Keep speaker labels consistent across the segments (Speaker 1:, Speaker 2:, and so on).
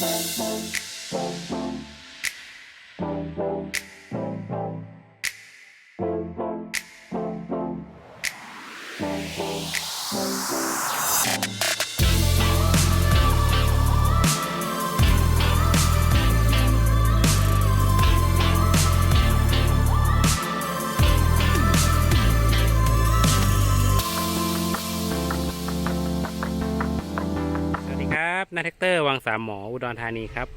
Speaker 1: สวัสดีครับนาแท็กเตอร์ วังสามหมออุดรธานีครับ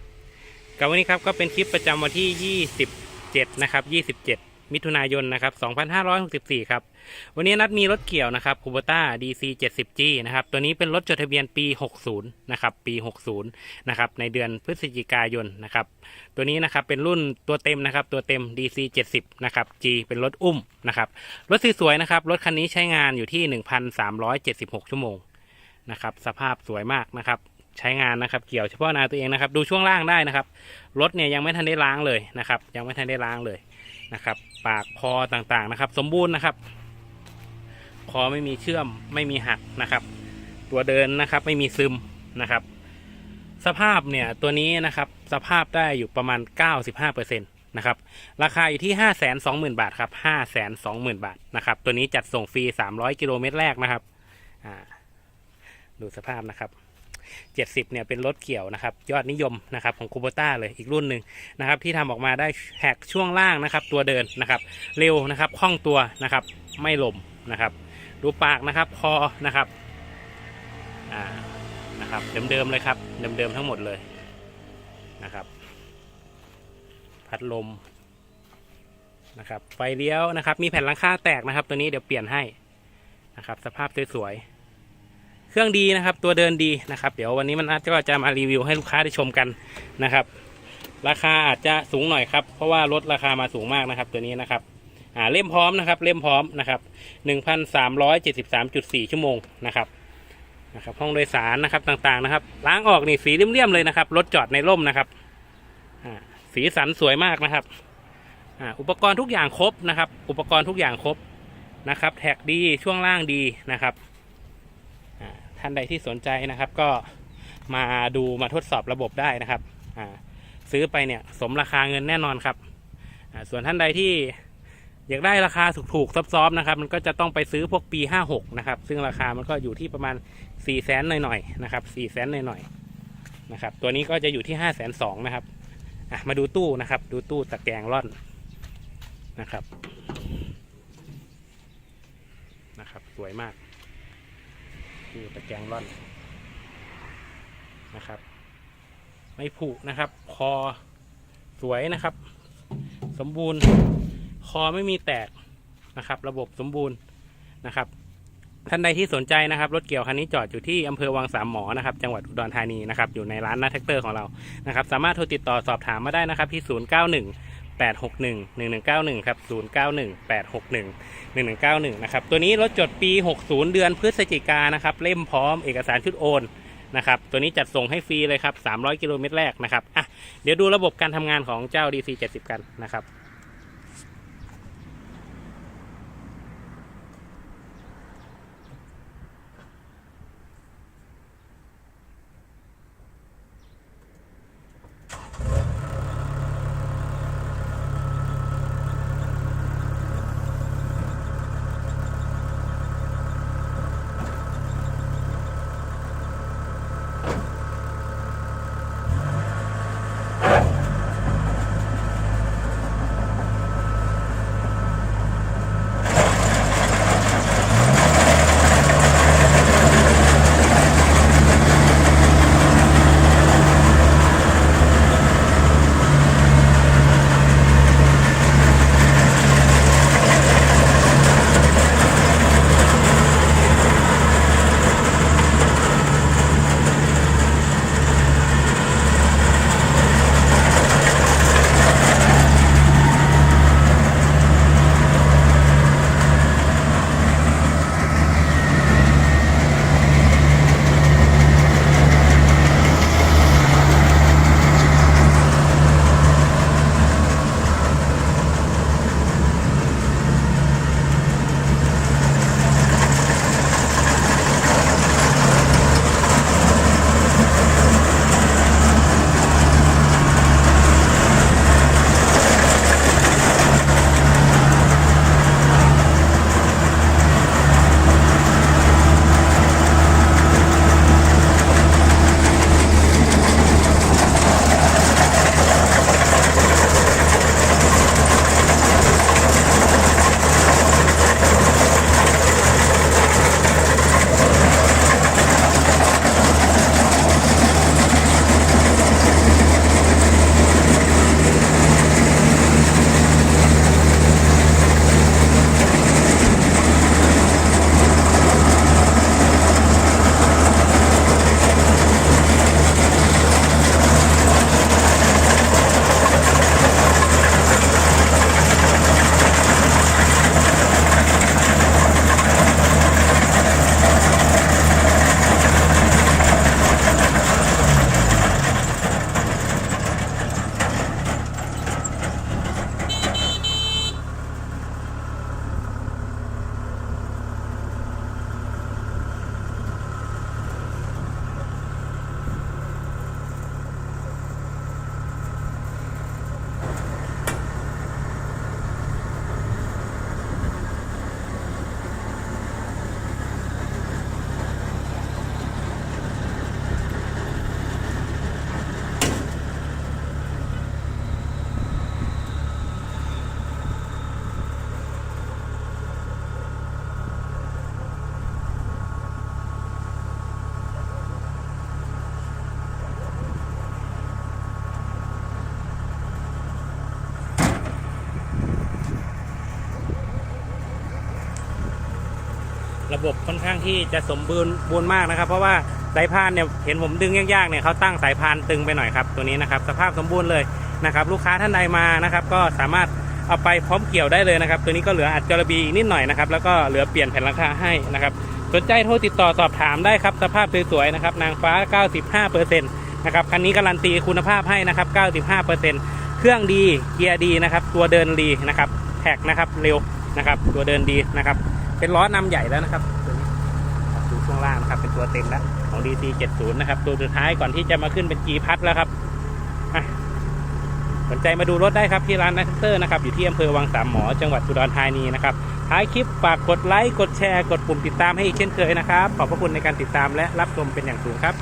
Speaker 1: กับวันนี้ครับก็เป็นคลิปประจำวันที่ 27 นะครับ 27 มิถุนายนนะครับ 2564 ครับ วันนี้นัดมีรถเกี่ยวนะครับคูโบต้า DC 70G นะครับ ตัวนี้เป็นรถจดทะเบียนปี 60 นะครับ ปี 60 นะครับ ในเดือนพฤศจิกายนนะครับ ตัวนี้นะครับเป็นรุ่นตัวเต็มนะครับ ตัวเต็ม DC 70 นะครับ G เป็นรถอุ้มนะครับ รถสวยๆนะครับ รถคันนี้ใช้งานอยู่ที่ 1,376 ชั่วโมงนะครับ สภาพสวยมากนะครับ ใช้งานนะครับ เกี่ยวเฉพาะนาตัวเองนะครับ ดูช่วงล่างได้นะครับ รถเนี่ยยังไม่ทันได้ล้างเลยนะครับ ยังไม่ทันได้ล้างเลยนะครับ ปากคอต่างๆนะครับ สมบูรณ์นะครับ คอไม่มีเชื่อมไม่มีหักนะครับ ตัวเดินนะครับไม่มีซึมนะครับ สภาพเนี่ยตัวนี้นะครับสภาพได้อยู่ประมาณ 95%นะครับ ราคาอยู่ที่ 5 2 0 0 0 0 บาทครับ 5 2 0 0 0 0 บาทนะครับ ตัวนี้จัดส่งฟรี 300 กิโลเมตรแรกนะครับ ดูสภาพนะครับ 70 เนี่ยเป็นรถเกี่ยวนะครับยอดนิยมนะครับของคูโบต้าเลยอีกรุ่นหนึ่งนะครับที่ทำออกมาได้แหกช่วงล่างนะครับตัวเดินนะครับเร็วนะครับคล่องตัวนะครับไม่ลมนะครับ ดูปากนะครับคอนะครับอ่านะครับเดิมๆเลยครับเดิมๆทั้งหมดเลยนะครับพัดลมนะครับไฟเลี้ยวนะครับมีแผ่นหลังคาแตกนะครับ ตัวนี้เดี๋ยวเปลี่ยนให้นะครับสภาพสวยๆ เครื่องดีนะครับ ตัวเดินดีนะครับ เดี๋ยววันนี้มันอาจจะก็จะมารีวิวให้ลูกค้าได้ชมกันนะครับ ราคาอาจจะสูงหน่อยครับเพราะว่าลดราคามาสูงมากนะครับ ตัวนี้นะครับอ่าเล่มพร้อมนะครับ เล่มพร้อมนะครับหนึ่งพันสามร้อยเจ็ดสิบสามจุดสี่ชั่วโมงนะครับนะครับห้องโดยสารนะครับต่างๆนะครับ ล้างออกนี่สีเลี่ยมๆเลยนะครับรถจอดในร่มนะครับอ่าสีสันสวยมากนะครับอ่าอุปกรณ์ทุกอย่างครบนะครับ อุปกรณ์ทุกอย่างครบนะครับ แท็กดีช่วงล่างดีนะครับ ท่านใดที่สนใจนะครับ ก็มาดูมาทดสอบระบบได้นะครับซื้อไปเนี่ยสมราคาเงินแน่นอนครับส่วนท่านใดที่อยากได้ราคาถูกๆซับซ้อนนะครับ มันก็จะต้องไปซื้อพวกปี 56 นะครับ ซึ่งราคามันก็อยู่ที่ประมาณ 4 0 0แสนหน่อยๆนะครับ4 0 0แสนหน่อยๆนะครับ ตัวนี้ก็จะอยู่ที่ 5 2 0 0 0นะครับอะมาดูตู้นะครับ ดูตู้ตะแกรงร่อนนะครับนะครับ สวยมาก คือตะแกรงร่อนนะครับ ไม่ผุนะครับ คอสวยนะครับ สมบูรณ์ คอไม่มีแตกนะครับ ระบบสมบูรณ์นะครับ ท่านใดที่สนใจนะครับ รถเกี่ยวคันนี้จอดอยู่ที่อำเภอวังสามหมอนะครับ จังหวัดอุดรธานีนะครับ อยู่ในร้านนาแท็กเตอร์ของเรานะครับ สามารถโทรติดต่อสอบถามมาได้นะครับที่ 091 861 1191 ครับ 091 861 1191 นะครับ ตัวนี้รถจดปี 60 เดือนพฤศจิกานนะครับ เล่มพร้อมเอกสารชุดโอนนะครับ ตัวนี้จัดส่งให้ฟรีเลยครับ 300 กิโลเมตรแรกนะครับ อะ เดี๋ยวดูระบบการทำงานของเจ้า DC 70 กันนะครับ ระบบค่อนข้างที่จะสมบูรณ์บูรณ์มากนะครับ เพราะว่าสายพานเนี่ยเห็นผมดึงยากๆเนี่ยเขาตั้งสายพานตึงไปหน่อยครับตัวนี้นะครับสภาพสมบูรณ์เลยนะครับลูกค้าท่านใดมานะครับก็สามารถเอาไปพร้อมเกี่ยวได้เลยนะครับ ตัวนี้ก็เหลืออัดจระบีนิดหน่อยนะครับแล้วก็เหลือเปลี่ยนแผ่นหลังคาให้นะครับสนใจโทรติดต่อสอบถามได้ครับสภาพสวยๆนะครับนางฟ้า 95%นะครับคันนี้การันตีคุณภาพให้นะครับ 95%เครื่องดีเกียร์ดีนะครับตัวเดินดีนะครับแท็กนะครับเร็วนะครับตัวเดินดีนะครับ เป็นล้อนำใหญ่แล้วนะครับตัวนี้ดูช่วงล่างนะครับ เป็นตัวเต็มแล้วของ DC 70นะครับ ตัวสุดท้ายก่อนที่จะมาขึ้นเป็น G พัดแล้วครับสนใจมาดูรถได้ครับที่ร้านนัทเตอร์นะครับอยู่ที่อำเภอวังสามหมอจังหวัดอุดรธานีนะครับท้ายคลิปฝากกดไลค์กดแชร์ กดปุ่มติดตามให้อีกเช่นเคยนะครับ ขอบพระคุณในการติดตามและรับชมเป็นอย่างสูงครับ